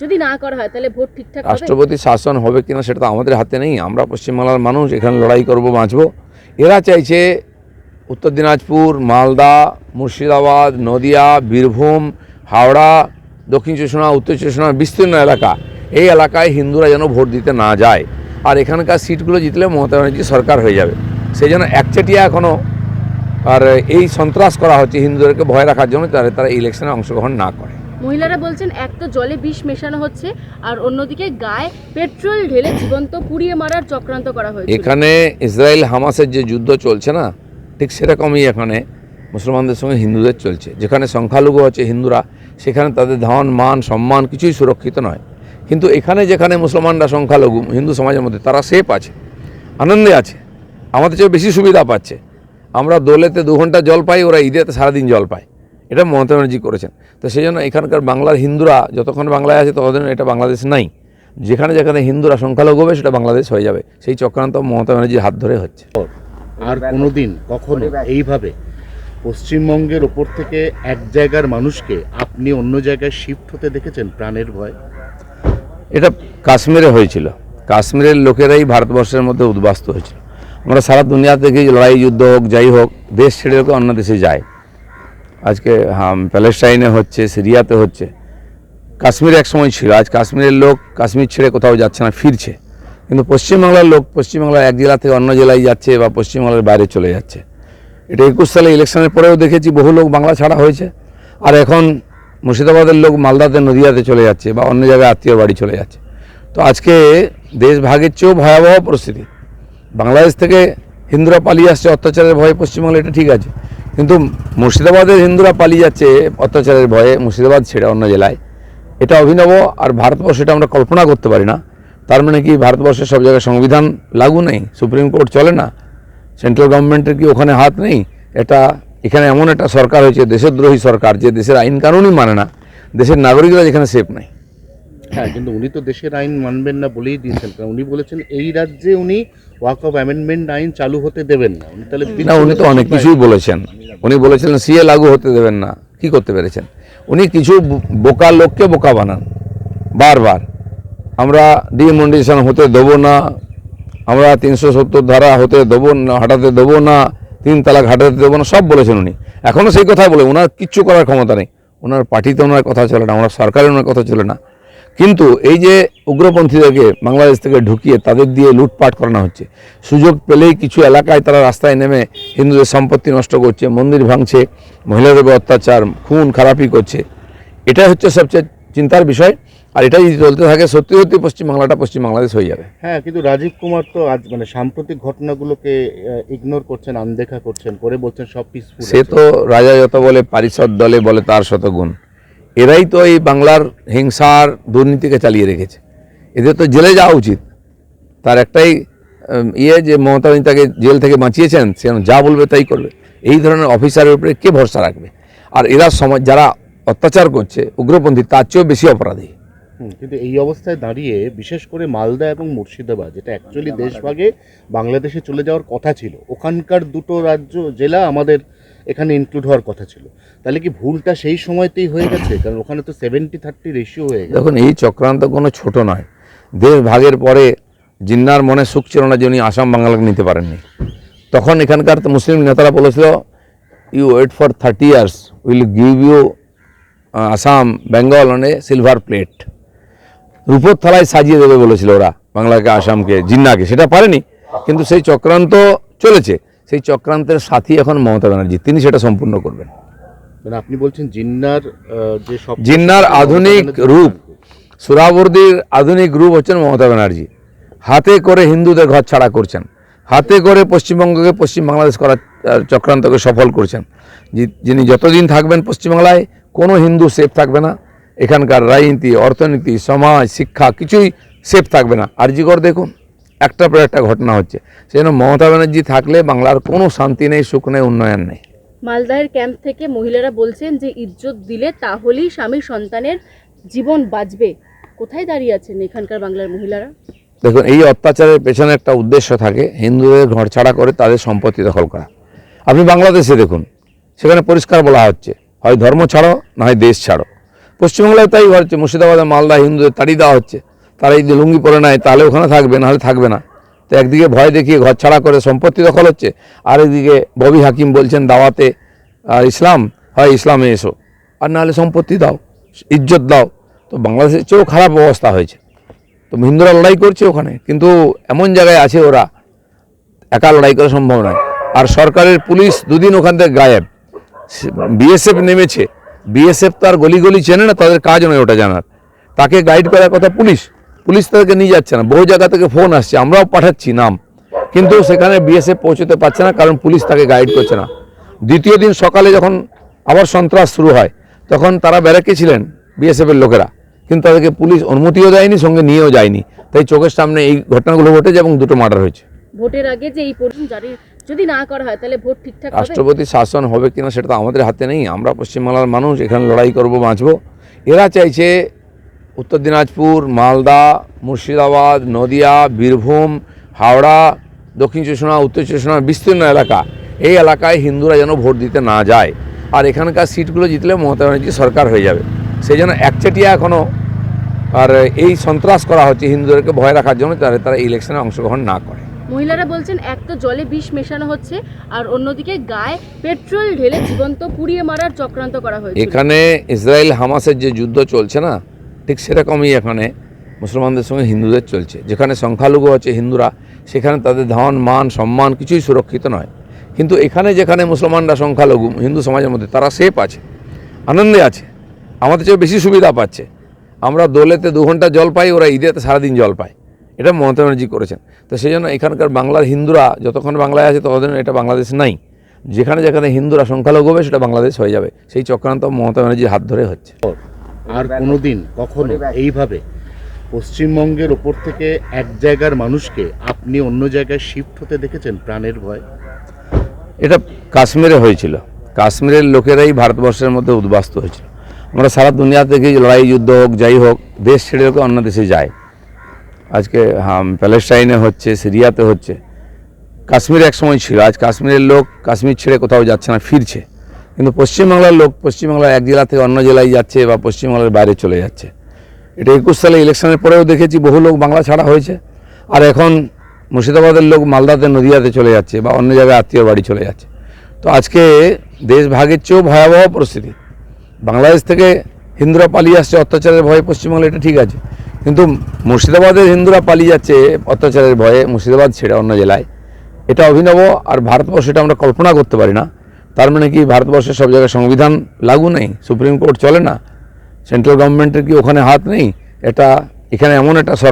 যদি না করা হয়, তাহলে ভোট ঠিকঠাক রাষ্ট্রপতি শাসন হবে কিনা সেটা তো আমাদের হাতে নেই। আমরা পশ্চিমবাংলার মানুষ, এখানে লড়াই করব, বাঁচবো। এরা চাইছে উত্তর দিনাজপুর, মালদা, মুর্শিদাবাদ, নদিয়া, বীরভূম, হাওড়া, দক্ষিণ চব্বিশ উত্তর চব্বিশ বিস্তীর্ণ এলাকা। এই এলাকায় হিন্দুরা যেন ভোট দিতে না যায়। আর এখানকার সিটগুলো জিতলে মমতা ব্যানার্জি সরকার হয়ে যাবে। সেই জন্য একচেটিয়া এখনও আর এই সন্ত্রাস করা হচ্ছে হিন্দুদেরকে ভয় রাখার জন্য, তারা তারা ইলেকশনে অংশগ্রহণ না করে। মহিলারা বলছেন, এক তো জলে বিষ মেশানো হচ্ছে, আর অন্যদিকে গায়ে পেট্রোল ঢেলে জীবন্ত পুড়িয়ে মারার চক্রান্ত করা হয়েছে। এখানে ইসরায়েল হামাসের যে যুদ্ধ চলছে না, ঠিক সেরকমই এখানে মুসলমানদের সঙ্গে হিন্দুদের চলছে। যেখানে সংখ্যালঘু আছে হিন্দুরা, সেখানে তাদের ধন, মান, সম্মান কিছুই সুরক্ষিত নয়। কিন্তু এখানে যেখানে মুসলমানরা সংখ্যালঘু, হিন্দু সমাজের মধ্যে, তারা সেফ আছে, আনন্দে আছে, আমাদের চেয়ে বেশি সুবিধা পাচ্ছে। আমরা দোলেতে দু ঘণ্টা জল পাই, ওরা ঈদেতে সারাদিন জল পায়। এটা মমতা ব্যানার্জি করেছেন। তো সেই জন্য এখানকার বাংলার হিন্দুরা যতক্ষণ বাংলায় আছে ততদিন এটা বাংলাদেশ নাই। যেখানে যেখানে হিন্দুরা সংখ্যালঘু হবে সেটা বাংলাদেশ হয়ে যাবে। সেই চক্রান্ত মমতা ব্যানার্জির হাত ধরে হচ্ছে। আর কোনোদিন কখনো এইভাবে পশ্চিমবঙ্গের ওপর থেকে এক জায়গার মানুষকে আপনি অন্য জায়গায় শিফট হতে দেখেছেন প্রাণের ভয়? এটা কাশ্মীরে হয়েছিল। কাশ্মীরের লোকেরাই ভারতবর্ষের মধ্যে উদ্বাস্ত হয়েছিল। আমরা সারা দুনিয়া থেকে লড়াই যুদ্ধ হোক যাই হোক দেশ ছেড়ে অন্য দেশে যায়। আজকে, হাম, প্যালেস্টাইনে হচ্ছে, সিরিয়াতে হচ্ছে। কাশ্মীর এক সময় ছিল। আজ কাশ্মীরের লোক কাশ্মীর ছেড়ে কোথাও যাচ্ছে না, ফিরছে। কিন্তু পশ্চিমবাংলার লোক পশ্চিমবাংলার এক জেলা থেকে অন্য জেলায় যাচ্ছে বা পশ্চিমবাংলার বাইরে চলে যাচ্ছে। এটা একুশ সালে ইলেকশনের পরেও দেখেছি বহু লোক বাংলা ছাড়া হয়েছে। আর এখন মুর্শিদাবাদের লোক মালদাতে, নদিয়াতে চলে যাচ্ছে বা অন্য জায়গায় আত্মীয় বাড়ি চলে যাচ্ছে। তো আজকে দেশ ভাগের চেয়েও ভয়াবহ পরিস্থিতি। বাংলাদেশ থেকে হিন্দুরা পালিয়ে আসছে, অত্যাচারের ভয়ে পশ্চিমবাংলা, এটা ঠিক আছে। কিন্তু মুর্শিদাবাদের হিন্দুরা পালিয়ে যাচ্ছে, অত্যাচারের ভয়ে মুর্শিদাবাদ ছেড়ে অন্য জেলায়। এটা অভিনব আর ভারতবর্ষ এটা আমরা কল্পনা করতে পারি না। তার মানে কি ভারতবর্ষের সব জায়গায় সংবিধান লাগু নেই, সুপ্রিম কোর্ট চলে না, সেন্ট্রাল গভর্নমেন্টের কি ওখানে হাত নেই? এটা এখানে এমন একটা সরকার হয়েছে, দেশদ্রোহী সরকার, যে দেশের আইন কানুনই মানে না, দেশের নাগরিকরা যেখানে সেফ নাই। হ্যাঁ কিন্তু উনি তো দেশের আইন মানবেন না বলেই দিয়েছেন। কারণ উনি বলেছেন, এই রাজ্যে উনি ওয়াক অফ অ্যামেন্ডমেন্ট আইন চালু হতে দেবেন না। উনি তাহলে না, উনি তো অনেক কিছুই বলেছেন। উনি বলেছিলেন, সিএ লাগু হতে দেবেন না। কি করতে পেরেছেন? উনি কিছু বোকা লোককে বোকা বানান। বারবার। আমরা ডিমন্ডেশন হতে দেবো না। আমরা তিনশো সত্তর ধারা হতে দেবো না, হাঁটাতে দেবো না, তিন তালাক হাঁটাতে দেবো না, সব বলেছেন উনি। এখনও সেই কথাই বলে ওনার কিচ্ছু করার ক্ষমতা নেই। ওনার পার্টিতে ওনার কথা চলে না ওনার সরকারে ওনার কথা চলে না। কিন্তু এই যে উগ্রপন্থীদেরকে বাংলাদেশ থেকে ঢুকিয়ে তাদের দিয়ে লুটপাট করানো হচ্ছে সুযোগ পেলেই কিছু এলাকায় তারা রাস্তায় নেমে হিন্দুদের সম্পত্তি নষ্ট করছে মন্দির ভাঙছে মহিলাদের অত্যাচার খুন খারাপি করছে। এটাই হচ্ছে সবচেয়ে চিন্তার বিষয় আর এটাই যদি চলতে থাকে সত্যি সত্যি পশ্চিমবাংলাটা পশ্চিম বাংলাদেশ হয়ে যাবে। হ্যাঁ কিন্তু রাজীব কুমার তো আজ মানে সাম্প্রতিক ঘটনাগুলোকে ইগনোর করছেন আনদেখা করছেন করে বলছেন সব পিসফুল সে তো রাজা যত বলে পারিষদ দলে বলে তার শতগুণ। এরাই তো এই বাংলার হিংসার দুর্নীতিকে চালিয়ে রেখেছে। এদের তো জেলে যাওয়া উচিত। তার একটাই ইয়ে যে মমতা তাকে জেল থেকে বাঁচিয়েছেন, সে যা বলবে তাই করবে। এই ধরনের অফিসারের উপরে কে ভরসা রাখবে? আর এরা সমাজ, যারা অত্যাচার করছে, উগ্রপন্থী, তার চেয়েও বেশি অপরাধী। কিন্তু এই অবস্থায় দাঁড়িয়ে বিশেষ করে মালদা এবং মুর্শিদাবাদ, যেটা অ্যাকচুয়ালি দেশভাগে বাংলাদেশে চলে যাওয়ার কথা ছিল, ওখানকার দুটো রাজ্য জেলা আমাদের এখানে ইনক্লুড হওয়ার কথা ছিল। তাহলে কি ভুলটা সেই সময়তেই হয়ে গেছে? কারণ ওখানে তো সেভেন্টি থার্টি রেশিও হয়ে গেছে। দেখুন, এই চক্রান্ত কোনো ছোট নয়। দেশ ভাগের পরে জিন্নার মনে সুখ ছিল না যে উনি আসাম বাংলাকে নিতে পারেননি। তখন এখানকার মুসলিম নেতারা বলেছিল you wait for thirty years will give you Assam Bengal on silver plate রূপোর থালায় সাজিয়ে দেবে বলেছিল ওরা, বাংলাকে, আসামকে, জিন্নাকে। সেটা পারেনি, কিন্তু সেই চক্রান্ত চলেছে। সেই চক্রান্তের সাথী এখন মমতা ব্যানার্জি। তিনি সেটা সম্পূর্ণ করবেন। মানে আপনি বলছেন জিন্নার যে সব জিন্নার আধুনিক রূপ সুরাবর্দির আধুনিক রূপ হচ্ছেন মমতা ব্যানার্জি। হাতে করে হিন্দুদের ঘর ছাড়া করছেন। হাতে করে পশ্চিমবঙ্গকে পশ্চিম বাংলাদেশ করার চক্রান্তকে সফল করছেন। যিনি যতদিন থাকবেন পশ্চিমবাংলায় কোনো হিন্দু সেফ থাকবে না। এখানকার রাজনীতি অর্থনীতি সমাজ শিক্ষা কিছুই সেফ থাকবে না। আরজিকর দেখুন। একটা পর একটা ঘটনা হচ্ছে। সেজন্য মমতা ব্যানার্জি থাকলে বাংলার কোনো শান্তি নেই সুখ নেই উন্নয়ন নেই। মালদাহের ক্যাম্প থেকে মহিলারা বলছেন যে ইজ্জত দিলে তাহলেই স্বামী সন্তানের জীবন বাঁচবে। কোথায় দাঁড়িয়ে আছেন এখানকার বাংলার মহিলারা? দেখুন এই অত্যাচারের পেছনে একটা উদ্দেশ্য থাকে হিন্দুদের ঘর ছাড়া করে তাদের সম্পত্তি দখল করা। আপনি বাংলাদেশে দেখুন সেখানে পরিষ্কার বলা হচ্ছে হয় ধর্ম ছাড়ো না হয় দেশ ছাড়ো। পশ্চিমবাংলায় তাই হচ্ছে মুর্শিদাবাদে মালদা হিন্দুদের তাড়িয়ে দেওয়া হচ্ছে। তারা যদি লুঙ্গি পরে নেয়, তাহলে ওখানে থাকবে, নাহলে থাকবে না। তো একদিকে ভয় দেখিয়ে ঘর ছাড়া করে সম্পত্তি দখল হচ্ছে, আর একদিকে ববি হাকিম বলছেন দাওয়াতে, আর ইসলাম, হয়, ইসলামে এসো। আর নাহলে সম্পত্তি দাও, ইজ্জত দাও। তো বাংলাদেশের চেয়েও খারাপ অবস্থা হয়েছে। তো হিন্দুরা লড়াই করছে ওখানে, কিন্তু এমন জায়গায় আছে ওরা, একা লড়াই করা সম্ভব নয়। আর সরকারের পুলিশ দুদিন ওখান থেকে গায়েব। বিএসএফ নেমেছে, বিএসএফ তো আর গলি গলি চেনে না, তাদের কাজ নয় ওটা জানার। তাকে গাইড করার কথা পুলিশ পুলিশ তাদেরকে নিয়ে যাচ্ছে না। বহু জায়গা থেকে ফোন আসছে। আমরাও পাঠাচ্ছি নাম। কিন্তু সেখানে বিএসএফ পৌঁছতে পারছে না কারণ পুলিশ তাকে গাইড করছে না। দ্বিতীয় দিন সকালে যখন আবার সন্ত্রাস শুরু হয় তখন তারা ব্যারাকে ছিলেন বিএসএফের লোকেরা। কিন্তু তাদেরকে পুলিশ অনুমতিও দেয়নি সঙ্গে নিয়েও যায়নি। তাই চোখের সামনে এই ঘটনাগুলো ঘটেছে এবং দুটো মার্ডার হয়েছে। ভোটের আগে যে এই জারি যদি না করা হয় তাহলে ভোট ঠিকঠাক রাষ্ট্রপতি শাসন হবে কিনা সেটা তো আমাদের হাতে নেই। আমরা পশ্চিমবাংলার মানুষ এখানে লড়াই করব বাঁচবো। এরা চাইছে উত্তর দিনাজপুর মালদা মুর্শিদাবাদ নদিয়া বীরভূম হাওড়া দক্ষিণ চব্বিশ উত্তর চব্বিশ বিস্তীর্ণ এলাকা। এই এলাকায় হিন্দুরা যেন ভোট দিতে না যায়। আর এখানকার সিটগুলো জিতলে মমতা ব্যানার্জি সরকার হয়ে যাবে। সেই জন্য একচেটিয়া এখনও আর এই সন্ত্রাস করা হচ্ছে হিন্দুদেরকে ভয় রাখার জন্য তারা তারা ইলেকশনে অংশগ্রহণ না করে। মহিলারা বলছেন এক তো জলে বিষ মেশানো হচ্ছে আর অন্যদিকে গায়ে পেট্রোল ঢেলে জীবন্ত পুড়িয়ে মারার চক্রান্ত করা হয়েছে। এখানে ইসরায়েল হামাসের যে যুদ্ধ চলছে না ঠিক সেরকমই এখানে মুসলমানদের সঙ্গে হিন্দুদের চলছে। যেখানে সংখ্যালঘু আছে হিন্দুরা, সেখানে তাদের ধন, মান, সম্মান কিছুই সুরক্ষিত নয়। কিন্তু এখানে যেখানে মুসলমানরা সংখ্যালঘু, হিন্দু সমাজের মধ্যে, তারা সেফ আছে, আনন্দে আছে, আমাদের চেয়ে বেশি সুবিধা পাচ্ছে। আমরা দোলেতে দু ঘণ্টা জল পাই, ওরা ঈদেতে সারাদিন জল পায়। এটা মমতা ব্যানার্জি করেছেন। তো সেই জন্য এখানকার বাংলার হিন্দুরা, যতক্ষণ বাংলায় আছে, ততদিন এটা বাংলাদেশ নাই। যেখানে যেখানে হিন্দুরা সংখ্যালঘু হবে, সেটা বাংলাদেশ হয়ে যাবে। সেই চক্রান্ত মমতা ব্যানার্জির হাত ধরে হচ্ছে। আর কোনোদিন কখনো এইভাবে পশ্চিমবঙ্গের ওপর থেকে এক জায়গার মানুষকে আপনি অন্য জায়গায় শিফট হতে দেখেছেন প্রাণের ভয়? এটা কাশ্মীরে হয়েছিল। কাশ্মীরের লোকেরাই ভারতবর্ষের মধ্যে উদ্বাস্ত হয়েছিল। আমরা সারা দুনিয়া থেকে লড়াই যুদ্ধ হোক যাই হোক দেশ ছেড়ে লোকে অন্য দেশে যায়। আজকে হাম প্যালেস্টাইনে হচ্ছে সিরিয়াতে হচ্ছে। কাশ্মীর এক সময় ছিল। আজ কাশ্মীরের লোক কাশ্মীর ছেড়ে কোথাও যাচ্ছে না ফিরছে। কিন্তু পশ্চিমবাংলার লোক পশ্চিমবাংলার এক জেলা থেকে অন্য জেলায় যাচ্ছে বা পশ্চিমবাংলার বাইরে চলে যাচ্ছে। এটা একুশ সালে ইলেকশনের পরেও দেখেছি বহু লোক বাংলা ছাড়া হয়েছে। আর এখন মুর্শিদাবাদের লোক মালদাতে, নদিয়াতে চলে যাচ্ছে বা অন্য জায়গায় আত্মীয় বাড়ি চলে যাচ্ছে। তো আজকে দেশ ভাগের চেয়েও ভয়াবহ পরিস্থিতি। বাংলাদেশ থেকে হিন্দুরা পালিয়ে আসছে, অত্যাচারের ভয়ে পশ্চিমবাংলা এটা ঠিক আছে। কিন্তু মুর্শিদাবাদের হিন্দুরা পালিয়ে যাচ্ছে অত্যাচারের ভয়ে, মুর্শিদাবাদ ছেড়ে অন্য জেলায়। এটা অভিনব আর ভারতবর্ষ এটা আমরা কল্পনা করতে পারি না। তার মানে কি ভারতবর্ষের সব জায়গায় সংবিধান লাগু নেই? সুপ্রিম কোর্ট চলে না? সেন্ট্রাল গভর্নমেন্টের কি ওখানে হাত নেই? এটা এখানে এমন একটা